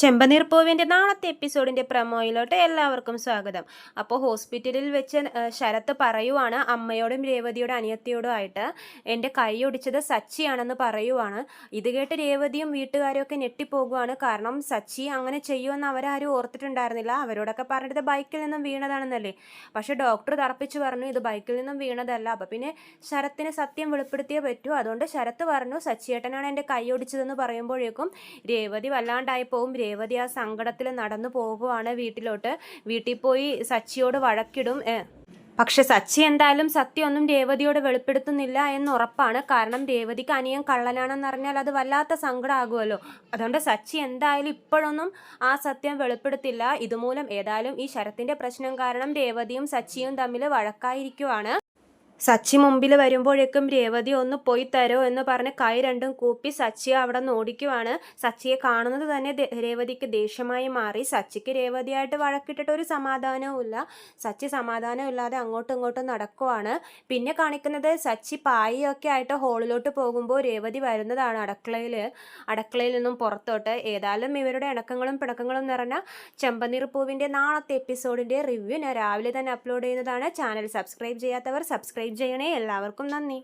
ചെമ്പനീർ പൂവിന്റെ നാളത്തെ എപ്പിസോഡിന്റെ പ്രമോയിലോട്ട് എല്ലാവർക്കും സ്വാഗതം. അപ്പോൾ ഹോസ്പിറ്റലിൽ വെച്ച് ശരത്ത് പറയുവാണ് അമ്മയോടും രേവതിയോടും അനിയത്തിയോടും ആയിട്ട് എന്റെ കൈ ഒടിച്ചത് സച്ചിയാണെന്ന് പറയുവാണ്. ഇത് കേട്ട് രേവതിയും വീട്ടുകാരും ഒക്കെ ഞെട്ടിപ്പോകുവാണ്. കാരണം സച്ചി അങ്ങനെ ചെയ്യുമെന്ന് അവരാരും ഓർത്തിട്ടുണ്ടായിരുന്നില്ല. അവരോടൊക്കെ പറഞ്ഞിട്ട് ബൈക്കിൽ നിന്നും വീണതാണെന്നല്ലേ. പക്ഷേ ഡോക്ടർ തറപ്പിച്ച് പറഞ്ഞു ഇത് ബൈക്കിൽ നിന്നും വീണതല്ല. അപ്പോൾ പിന്നെ ശരത്തിന് സത്യം വെളിപ്പെടുത്തിയേ പറ്റൂ. അതുകൊണ്ട് ശരത്ത് പറഞ്ഞു സച്ചിയേട്ടനാണ് എന്റെ കൈ ഒടിച്ചതെന്ന് പറയുമ്പോഴേക്കും രേവതി വല്ലാണ്ടായി പോവും. രേവതി ആ സങ്കടത്തിൽ നടന്നു പോകുവാണ് വീട്ടിലോട്ട്. വീട്ടിൽ പോയി സച്ചിയോട് വഴക്കിടും. പക്ഷെ സച്ചി എന്തായാലും സത്യമൊന്നും രേവതിയോട് വെളിപ്പെടുത്തുന്നില്ല എന്ന് ഉറപ്പാണ്. കാരണം രേവതിക്ക് അനിയൻ കള്ളനാണെന്ന് അറിഞ്ഞാൽ അത് വല്ലാത്ത സങ്കടമാകുമല്ലോ അതുകൊണ്ട് സച്ചി എന്തായാലും ഇപ്പോഴൊന്നും ആ സത്യം വെളിപ്പെടുത്തില്ല. ഇതുമൂലം ഏതായാലും ഈ ശരത്തിന്റെ പ്രശ്നം കാരണം രേവതിയും സച്ചിയും തമ്മിൽ വഴക്കായിരിക്കുവാണ്. സച്ചി മുമ്പിൽ വരുമ്പോഴേക്കും രേവതി ഒന്ന് പോയി തരോ എന്ന് പറഞ്ഞ് കൈ രണ്ടും കൂപ്പി സച്ചിയെ അവിടെ നിന്ന് ഓടിക്കുവാണ്. സച്ചിയെ കാണുന്നത് തന്നെ രേവതിക്ക് ദേഷ്യമായി മാറി. സച്ചിക്ക് രേവതിയായിട്ട് വഴക്കിട്ടിട്ട് ഒരു സമാധാനവും ഇല്ല. സച്ചി സമാധാനം ഇല്ലാതെ അങ്ങോട്ടും ഇങ്ങോട്ടും നടക്കുവാണ്. പിന്നെ കാണിക്കുന്നത് സച്ചി പായിയൊക്കെ ആയിട്ട് ഹോളിലോട്ട് പോകുമ്പോൾ രേവതി വരുന്നതാണ് അടുക്കളയിൽ അടുക്കളയിൽ നിന്നും പുറത്തോട്ട്. ഏതായാലും ഇവരുടെ ഇണക്കങ്ങളും പിണക്കങ്ങളും നിറഞ്ഞ ചെമ്പനീർ പൂവിന്റെ നാളത്തെ എപ്പിസോഡിന്റെ റിവ്യൂ ഞാൻ രാവിലെ തന്നെ അപ്ലോഡ് ചെയ്യുന്നതാണ്. ചാനൽ സബ്സ്ക്രൈബ് ചെയ്യാത്തവർ സബ്സ്ക്രൈബ് ചെയ്യണേ എല്ലാവർക്കും നന്ദി.